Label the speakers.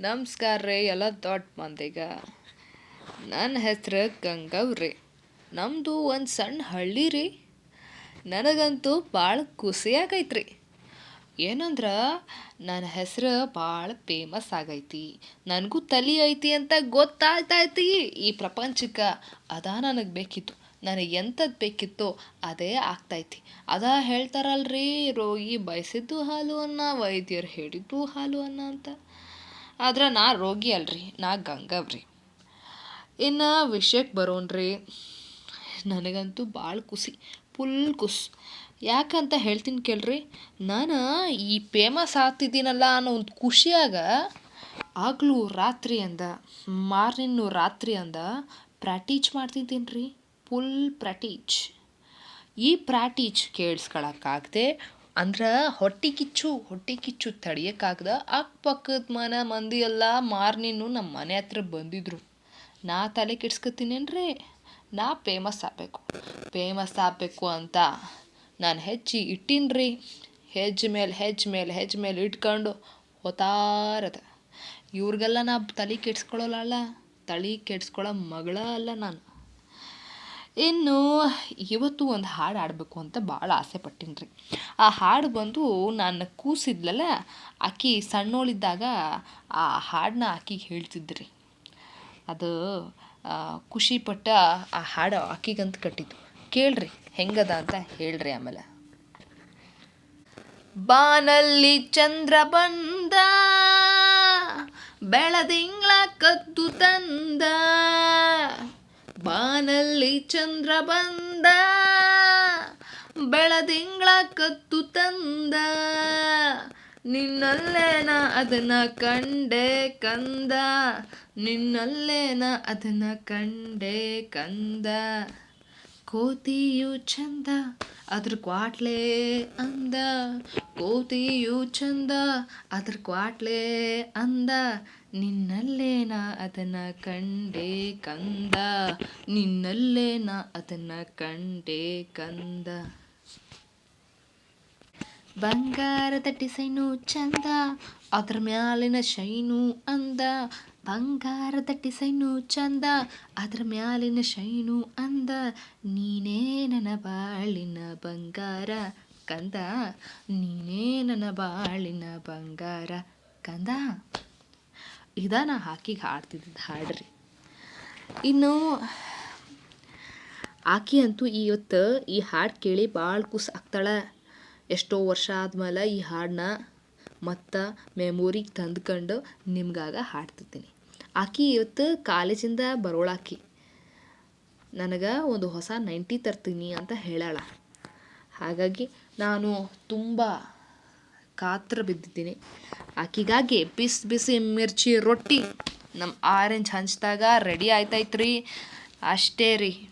Speaker 1: ನಮಸ್ಕಾರ ರೀ, ಎಲ್ಲ ದೊಡ್ಡ ಮಂದಿಗೆ. ನನ್ನ ಹೆಸ್ರು ಗಂಗವ್ರಿ ನಮ್ಮದು ಒಂದು ಸಣ್ಣ ಹಳ್ಳಿ ರೀ. ನನಗಂತೂ ಭಾಳ ಖುಷಿ ರೀ ಏನಂದ್ರೆ, ನನ್ನ ಹೆಸರು ಭಾಳ ಫೇಮಸ್ ಆಗೈತಿ. ನನಗೂ ತಲೆ ಐತಿ ಅಂತ ಗೊತ್ತಾಗ್ತೈತಿ ಈ ಪ್ರಪಂಚಕ್ಕೆ. ಅದ ನನಗೆ ಬೇಕಿತ್ತು. ನನಗೆ ಎಂಥದ್ದು ಬೇಕಿತ್ತೋ ಅದೇ ಆಗ್ತೈತಿ. ಅದ ಹೇಳ್ತಾರಲ್ರಿ, ರೋಗಿ ಬಯಸಿದ್ದು ಹಾಲು ಅನ್ನ, ವೈದ್ಯರು ಹೇಳಿದ್ದು ಹಾಲು ಅನ್ನ ಅಂತ. ಆದ್ರೆ ನಾ ರೋಗಿ ಅಲ್ರಿ, ನಾ ಗಂಗವ್ರಿ. ಇನ್ನು ವಿಷಯಕ್ಕೆ ಬರೋಣ್ರಿ, ನನಗಂತೂ ಭಾಳ ಖುಷಿ, ಫುಲ್ ಖುಷ್. ಯಾಕಂತ ಹೇಳ್ತೀನಿ ಕೇಳ್ರಿ, ನಾನು ಈ ಫೇಮಸ್ ಆಗ್ತಿದ್ದೀನಲ್ಲ ಅನ್ನೋ ಒಂದು ಖುಷಿಯಾಗ ಆಗಲೂ ರಾತ್ರಿ ಅಂದ ಮಾರ್ನಿನ್ನು ರಾತ್ರಿ ಅಂದ ಪ್ರಾಟೀಚ್ ಮಾಡ್ತಿದ್ದೀನಿ ರೀ, ಫುಲ್ ಪ್ರಾಟೀಚ್ ಈ ಪ್ರಾಟೀಚ್ ಕೇಳಿಸ್ಕೊಳಕ್ಕಾಗದೆ ಅಂದ್ರೆ ಹೊಟ್ಟೆ ಕಿಚ್ಚು ಹೊಟ್ಟೆ ಕಿಚ್ಚು ತಡಿಯೋಕ್ಕಾಗ್ದ ಅಕ್ಕಪಕ್ಕದ ಮನೆ ಮಂದಿ ಎಲ್ಲ ಮಾರ್ನಿನ್ನು ನಮ್ಮ ಮನೆ ಹತ್ರ ಬಂದಿದ್ರು. ನಾ ತಲೆ ಕೆಡ್ಸ್ಕೊತೀನೇನ್ರಿ? ನಾ ಫೇಮಸ್ ಆಗಬೇಕು ಫೇಮಸ್ ಆಗಬೇಕು ಅಂತ ನಾನು ಹೆಜ್ಜೆ ಇಟ್ಟಿನ್ರಿ. ಹೆಜ್ಜೆ ಮೇಲೆ ಹೆಜ್ಜೆ ಮೇಲೆ ಹೆಜ್ಜೆ ಮೇಲೆ ಇಟ್ಕೊಂಡು ಹೋತಾರದ ಇವ್ರಿಗೆಲ್ಲ ನಾ ತಲೆ ಕೆಡ್ಸ್ಕೊಳ್ಳೋಲ್ಲ ತಲೆ ಕೆಡ್ಸ್ಕೊಳ್ಳೋ ಮಗಳ ಅಲ್ಲ ನಾನು. ಇನ್ನು ಇವತ್ತು ಒಂದು ಹಾಡು ಆಡಬೇಕು ಅಂತ ಭಾಳ ಆಸೆ ಪಟ್ಟೀನಿ ರೀ ಆ ಹಾಡು ಬಂದು ನಾನು ಕೂಸಿದ್ಲಲ್ಲ, ಆಕಿ ಸಣ್ಣೋಳಿದ್ದಾಗ ಆ ಹಾಡನ್ನ ಆಕಿಗೆ ಹೇಳ್ತಿದ್ರಿ. ಅದು ಖುಷಿಪಟ್ಟ ಆ ಹಾಡು ಆಕಿಗಂತ ಕಟ್ಟಿದ್ದು. ಕೇಳ್ರಿ, ಹೆಂಗದ ಅಂತ ಹೇಳ್ರಿ ಆಮೇಲೆ. ಬಾನಲ್ಲಿ ಚಂದ್ರ ಬಂದ, ಬೆಳದಿಂಗ್ಳ ಕದ್ದು ತಂದ ಬಾನಲ್ಲಿ ಚಂದ್ರ ಬಂದ ಬೆಳದಿಂಗಳ ಕತ್ತು ತಂದ. ನಿನ್ನಲ್ಲೇನ ಅದನ್ನ ಕಂಡೆ ಕಂದ ನಿನ್ನಲ್ಲೇನ ಅದನ್ನ ಕಂಡೆ ಕಂದ. ಕೋತಿಯು ಚಂದ, ಅದ್ರ ಕ್ವಾಟ್ಲೆ ಅಂದ. ಕೋತಿಯು ಚಂದ, ಅದ್ರ ಕ್ವಾಟ್ಲೆ ಅಂದ. ನಿನ್ನಲ್ಲೇನ ಅದನ್ನ ಕಂಡೆ ಕಂದ. ನಿನ್ನಲ್ಲೇನ ಅದನ್ನ ಕಂಡೆ ಕಂದ. ಬಂಗಾರದ ಡಿಸೈನು ಚಂದ, ಅದ್ರ ಮ್ಯಾಲಿನ ಶೈನು ಅಂದ. ಬಂಗಾರದ ಡಿಸೈನು ಚಂದ, ಅದ್ರ ಮ್ಯಾಲಿನ ಶೈನು ಅಂದ, ನೀನೇ ನನ್ನ ಬಾಳಿನ ಬಂಗಾರ ಕಂದ, ನೀನೇ ನನ್ನ ಬಾಳಿನ ಬಂಗಾರ ಕಂದ. ಇದ ನಾ ಆಕಿಗೆ ಹಾಡ್ತಿದ್ದ, ಹಾಡ್ರಿ. ಇನ್ನು ಆಕಿ ಅಂತೂ ಇವತ್ತು ಈ ಹಾಡು ಕೇಳಿ ಭಾಳ ಖುಷಿ ಆಗ್ತಾಳೆ. ಎಷ್ಟೋ ವರ್ಷ ಆದ್ಮೇಲೆ ಈ ಹಾಡನ್ನ ಮತ್ತು ಮೆಮೊರಿಗೆ ತಂದ್ಕೊಂಡು ನಿಮ್ಗಾಗ ಹಾಡ್ತಿರ್ತೀನಿ ಆಕಿ ಇವತ್ತು ಕಾಲೇಜಿಂದ ಬರೋಳಾಕಿ ನನಗೆ ಒಂದು ಹೊಸ ನೈಂಟಿ ತರ್ತೀನಿ ಅಂತ ಹೇಳಾಳ. ಹಾಗಾಗಿ ನಾನು ತುಂಬ ಕಾತ್ರ ಬಿದ್ದಿದ್ದೀನಿ. ಆಕಿಗಾಗಿ ಬಿಸಿ ಬಿಸಿ ಮಿರ್ಚಿ ರೊಟ್ಟಿ ನಮ್ಮ ಆರೆಂಜ್ ಹಂಚ್ದಾಗ ರೆಡಿ ಆಯ್ತೈತ್ರಿ ಅಷ್ಟೇ ರೀ.